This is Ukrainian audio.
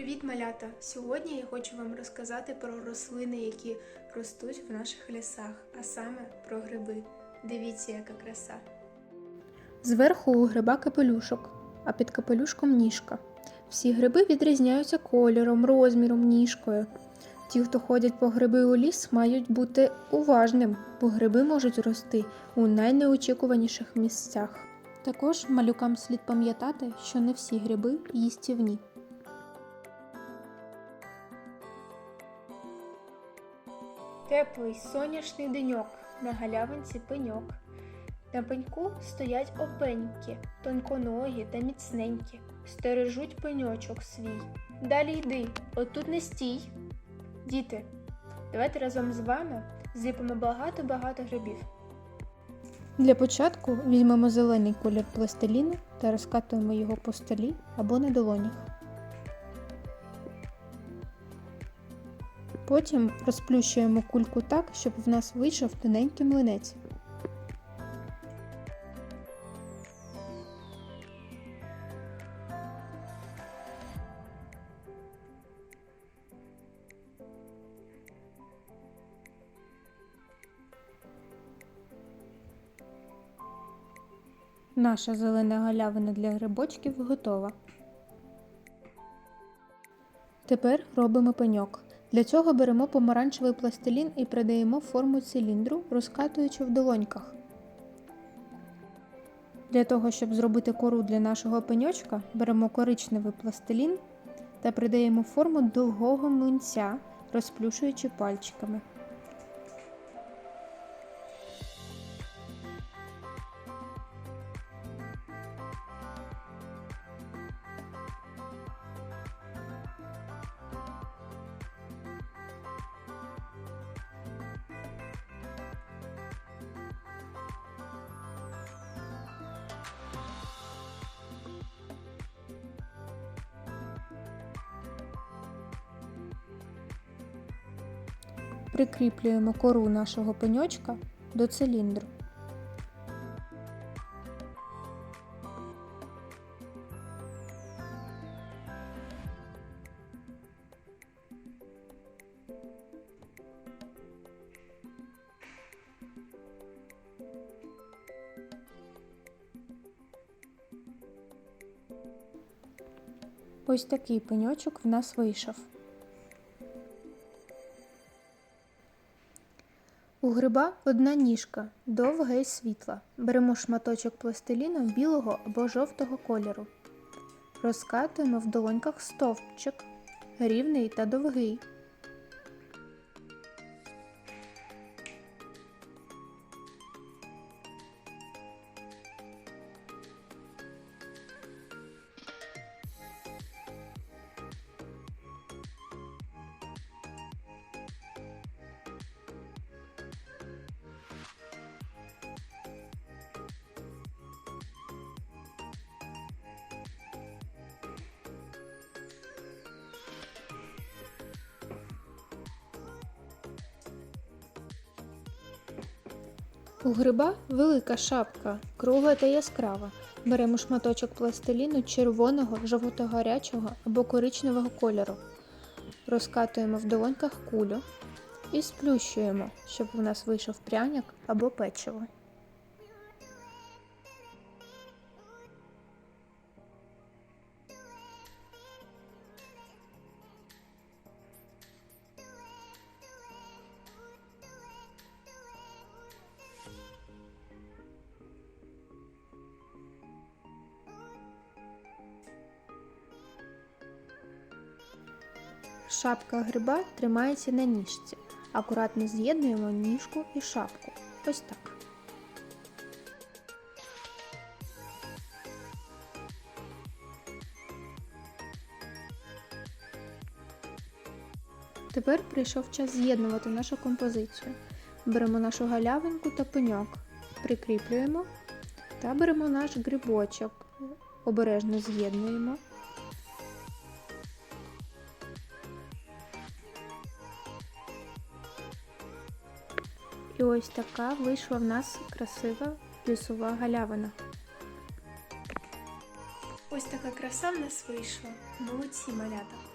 Привіт, малята! Сьогодні я хочу вам розказати про рослини, які ростуть в наших лісах, а саме про гриби. Дивіться, яка краса. Зверху у гриба капелюшок, а під капелюшком ніжка. Всі гриби відрізняються кольором, розміром, ніжкою. Ті, хто ходять по гриби у ліс, мають бути уважним, бо гриби можуть рости у найнеочікуваніших місцях. Також малюкам слід пам'ятати, що не всі гриби їстівні. Теплий сонячний деньок, на галявинці пеньок. На пеньку стоять опеньки, тонконогі та міцненькі, стережуть пеньочок свій. Далі йди, отут не стій. Діти, давайте разом з вами зліпимо багато-багато грибів. Для початку візьмемо зелений колір пластиліну та розкатуємо його по столі або на долонях. Потім розплющуємо кульку так, щоб в нас вийшов тоненький млинець. Наша зелена галявина для грибочків готова. Тепер робимо пеньок. Для цього беремо помаранчевий пластилін і придаємо форму циліндру, розкатуючи в долоньках. Для того, щоб зробити кору для нашого пеньочка, беремо коричневий пластилін та придаємо форму довгого млинця, розплюшуючи пальчиками. Прикріплюємо кору нашого пеньочка до циліндру. Ось такий пеньочок в нас вийшов. У гриба одна ніжка, довга і світла. Беремо шматочок пластиліну білого або жовтого кольору. Розкатуємо в долоньках стовпчик, рівний та довгий. У гриба велика шапка, кругла та яскрава. Беремо шматочок пластиліну червоного, жовто-гарячого або коричневого кольору. Розкатуємо в долоньках кулю і сплющуємо, щоб у нас вийшов пряник або печиво. Шапка гриба тримається на ніжці. Акуратно з'єднуємо ніжку і шапку. Ось так. Тепер прийшов час з'єднувати нашу композицію. Беремо нашу галявинку та пеньок, прикріплюємо та беремо наш грибочок, обережно з'єднуємо. І ось така вийшла в нас красива лісова галявина. Ось така краса в нас вийшла. Молодці малята.